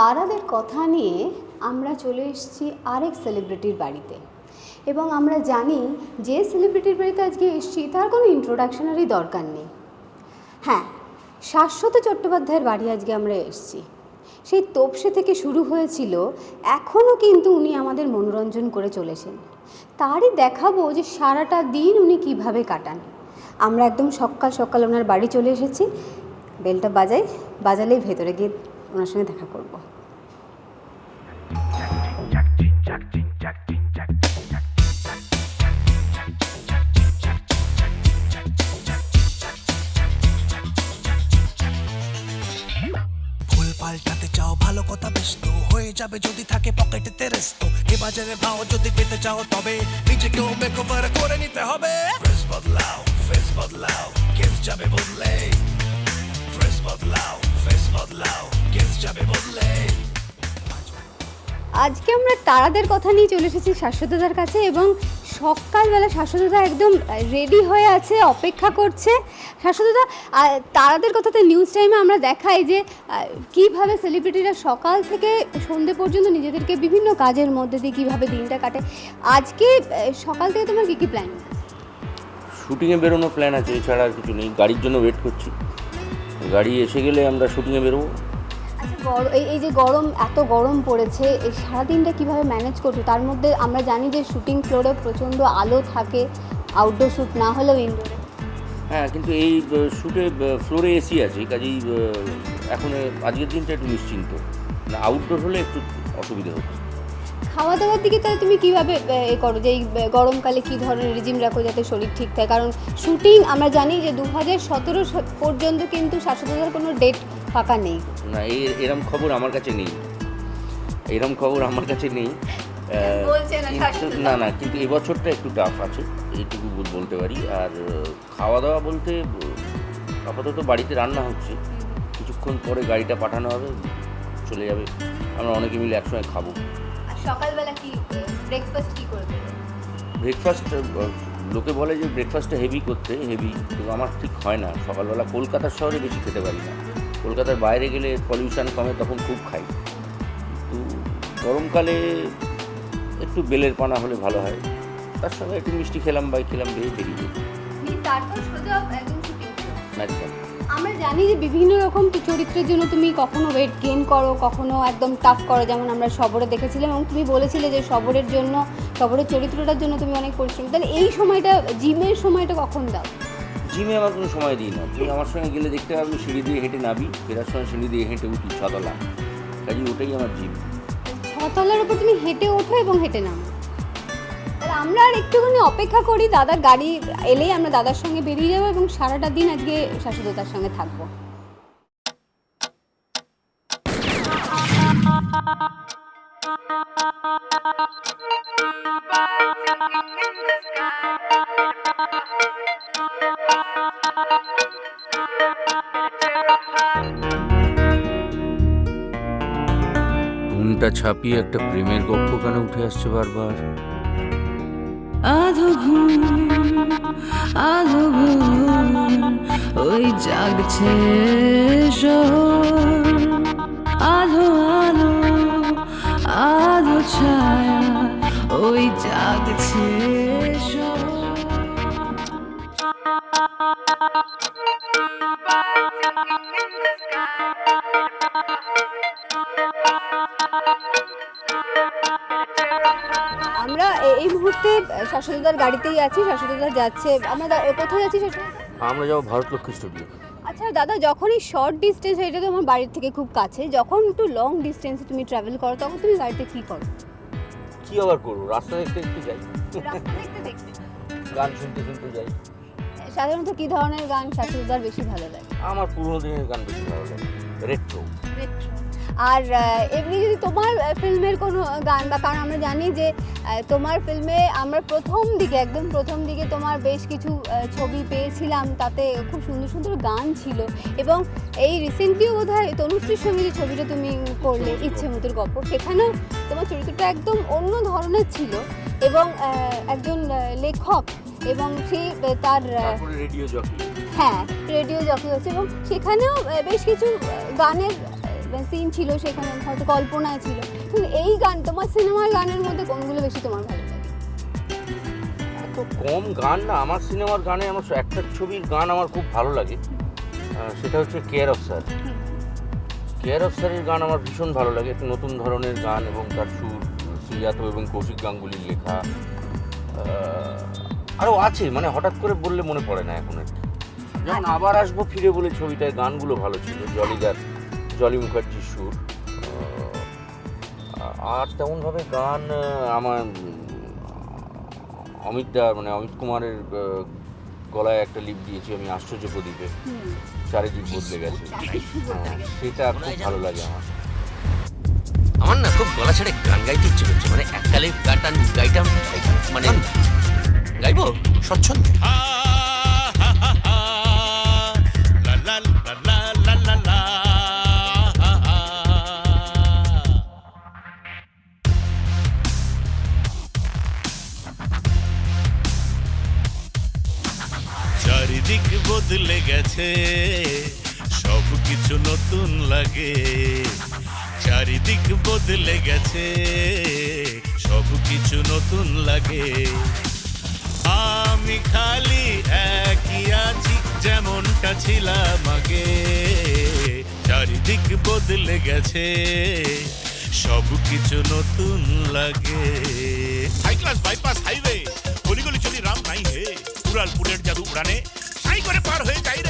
তারাদের কথা নিয়ে আমরা চলে এসেছি আরেক সেলিব্রিটির বাড়িতে। এবং আমরা জানি যে সেলিব্রিটির বাড়িতে আজকে এসেছি, তার কোনো ইন্ট্রোডাকশনারই দরকার নেই। হ্যাঁ শাশ্বত চট্টোপাধ্যায়ের বাড়ি আজকে আমরা এসেছি। সেই তোপসে থেকে শুরু হয়েছিল এখনও কিন্তু উনি আমাদের মনোরঞ্জন করে চলেছেন। তারই দেখাবো যে সারাটা দিন উনি কীভাবে কাটান। আমরা একদম সকাল সকাল ওনার বাড়ি চলে এসেছি। বেলটা বাজাই, বাজালেই ভেতরে গিয়ে ওনার সঙ্গে দেখা করব। পাল্টাতে চাও, ভালো কথা বেশ তো। হয়ে যাবে যদি থাকে পকেটেতে রেস্তো এ বাজারে ভাও, যদি পেতে চাও তবে নিজেকেও মেকওভার করে নিতে হবে। ফেস বদলাও ফেস বদলাও, কেস যাবে বদলে। ফেস বদলাও ফেস আজকে আমরা তারাদের কথা নিয়ে চলে এসেছি শাশ্বতদার কাছে এবং সকালবেলা শাশ্বতদা একদম রেডি হয়ে আছে, অপেক্ষা করছে। শাশ্বতদা তারাদের কথাতে নিউজ টাইমে আমরা দেখাই যে কীভাবে সেলিব্রিটিরা সকাল থেকে সন্ধে পর্যন্ত নিজেদেরকে বিভিন্ন কাজের মধ্যে দিয়ে কীভাবে দিনটা কাটে। আজকে সকাল থেকে তোমার কী কী প্ল্যান শুটিংয়ে বেরোনো প্ল্যান আছে, এছাড়া আর কিছু নেই। গাড়ির জন্য ওয়েট করছি। গাড়ি এসে গেলে আমরা শুটিংয়ে বেরোবো। এই এই যে গরম এত গরম পড়েছে এই সারাদিনটা কীভাবে ম্যানেজ করছ? তার মধ্যে আমরা জানি যে শুটিং ফ্লোরে প্রচণ্ড আলো থাকে আউটডোর শ্যুট না হলেও ইনডোরে হ্যাঁ কিন্তু এই শ্যুটে ফ্লোরে এসি আছে কাজেই এখন আজকের দিনটা একটু নিশ্চিন্ত। না আউটডোর হলে একটু অসুবিধা হতো খাওয়া দাওয়ার দিকে তাহলে তুমি কীভাবে এ করো? যে এই গরমকালে কী ধরনের রিজিম রাখো যাতে শরীর ঠিক থাকে? কারণ শুটিং আমরা জানি যে দু হাজার সতেরো পর্যন্ত কিন্তু শাশ্বততার কোনো ডেট ফাঁকা নেই। না এই এরম খবর আমার কাছে নেই। এরম খবর আমার কাছে নেই। আহ, না, না কিন্তু এবছরটা একটু টাফ আছে এইটুকু বলতে পারি। আর খাওয়া দাওয়া বলতে আপাতত বাড়িতে রান্না হচ্ছে। কিছুক্ষণ পরে গাড়িটা পাঠানো হবে চলে যাবে। আমরা অনেকে মিলে একসঙ্গে খাব। সকালবেলা কি ব্রেকফাস্ট কি করবে? ব্রেকফাস্ট লোকে বলে যে ব্রেকফাস্টটা হেভি করতে হেভি কিন্তু আমার ঠিক হয় না। সকালবেলা কলকাতার শহরে বেশি খেতে পারি না। কলকাতার বাইরে গেলে পলিউশন কমে তখন খুব খাই। তো গরমকালে একটু বেলের পানা হলে ভালো হয়। তার সঙ্গে একটু মিষ্টি খেলাম বা খেলাম বেরিয়ে বেরিয়ে। একদম আমরা জানি যে বিভিন্ন রকম চরিত্রের জন্য তুমি কখনো ওয়েট গেইন করো কখনো একদম টাফ করো যেমন আমরা সবরে দেখেছিলাম এবং তুমি বলেছিলে যে সবরের জন্য সবরের চরিত্রটার জন্য তুমি অনেক পরিশ্রম। তাহলে এই সময়টা জিমের সময়টা কখন দাও? জিমে আমার কোনো সময় দিই না। তুমি আমার সঙ্গে গেলে দেখতে পাবি সিঁড়ি দিয়ে হেঁটে নাবি ফেরার সময় সিঁড়ি দিয়ে হেঁটে উঠি ছতলা। কাজে ওটাই আমার জিম। ছতলার উপর তুমি হেঁটে ওঠো এবং হেঁটে নামো। আমরা আর একটুখানি অপেক্ষা করি দাদার গাড়ি এলেই আমরা দাদার সঙ্গে বেরিয়ে যাব এবং সারাটা দিন আজকে শাশুদতার সঙ্গে থাকব। ঘুমটা ছাপিয়ে একটা প্রেমের গল্প কেন উঠে আসছে বারবার? আধো ঘুম আধো ঘুম, ওই জাগছে আধো আলো, আধো ছায়া, ওই জাগছে শহর। আমরা এই মুহূর্তে শাশুদার গাড়িতেই আছি শাশুদা যাচ্ছে। আমরা কোথায় যাচ্ছি আমরা যাব ভারত লক্ষ্মী স্টুডিও। আচ্ছা দাদা যখনই শর্ট ডিস্টেন্স এটা তো আমার বাড়ির থেকে খুব কাছে যখন একটু লং ডিস্টেন্সে তুমি ট্রাভেল করো তখন তুমি গাড়িতে কী করো? কি আবার করব? রাস্তা দেখতে দেখতে যাই। দেখতে দেখতে। গান শুনতে শুনতে যাই। সাধারণত কি ধরনের গান শাশুদার বেশি ভালো লাগে আমার পুরোনো দিনের গান বেশি ভালো লাগে। রেট্রো রেট্রো আর এমনি যদি তোমার ফিল্মের কোনো গান বা কারণ আমরা জানি যে তোমার ফিল্মে আমরা প্রথম দিকে একদম প্রথম দিকে তোমার বেশ কিছু ছবি পেয়েছিলাম তাতে খুব সুন্দর সুন্দর গান ছিল এবং এই রিসেন্টলিও বোধ হয় তনুশ্রীর সঙ্গে যে ছবিটা তুমি করলে ইচ্ছে মতোর গল্প সেখানেও তোমার চরিত্রটা একদম অন্য ধরনের ছিল এবং একজন লেখক এবং আহ, তার রেডিও জকি। হ্যাঁ রেডিও জকি হচ্ছে এবং সেখানেও বেশ কিছু গানের সিন ছিল সেখানে হয়তো কল্পনায় ছিল। কিন্তু এই গান তোমার সিনেমার গানের মধ্যে কোনগুলো বেশি তোমার ভালো লাগে? এত কম গান না আমার সিনেমার গানে আমার একটা ছবির গান আমার খুব ভালো লাগে। সেটা হচ্ছে care of sir care of স্যারের গান আমার ভীষণ ভালো লাগে। একটু নতুন ধরনের গান এবং তার সুর শ্রীজাত এবং কৌশিক গাঙ্গুলির লেখা। আরও আছে মানে হঠাৎ করে বললে মনে পড়ে না এখন আর কি। যেমন আবার আসব ফিরে বলে ছবিটায় গানগুলো ভালো ছিল জলিদার জলি মুখার্জির সুর। আর তেমনভাবে গান আমার অমিত দা মানে অমিত কুমারের গলায় একটা লিপ দিয়েছি আমি আশ্চর্য প্রদীপে। চারিদিক বদলে গেছে। হ্যাঁ, সেটা খুব ভালো লাগে আমার। আমার না খুব গলা ছেড়ে গান গাইতে ইচ্ছে করছে মানে এককালে গানটা গাইতাম মানে গাইবো? স্বচ্ছন্দে। চারিদিক বদলে গেছে। সব কিছু নতুন লাগে। চারিদিক বদলে গেছে। সব কিছু নতুন লাগে। আমি খালি একই আছি, যেমনটা ছিলাম আগে। চারিদিক বদলে গেছে। সব কিছু নতুন লাগে। হাই ক্লাস বাইপাস হাইওয়ে গলি গলি চলি রাম নাই হে। উড়ালপুরের জাদু উড়ানে করে পার হয়ে যাই রে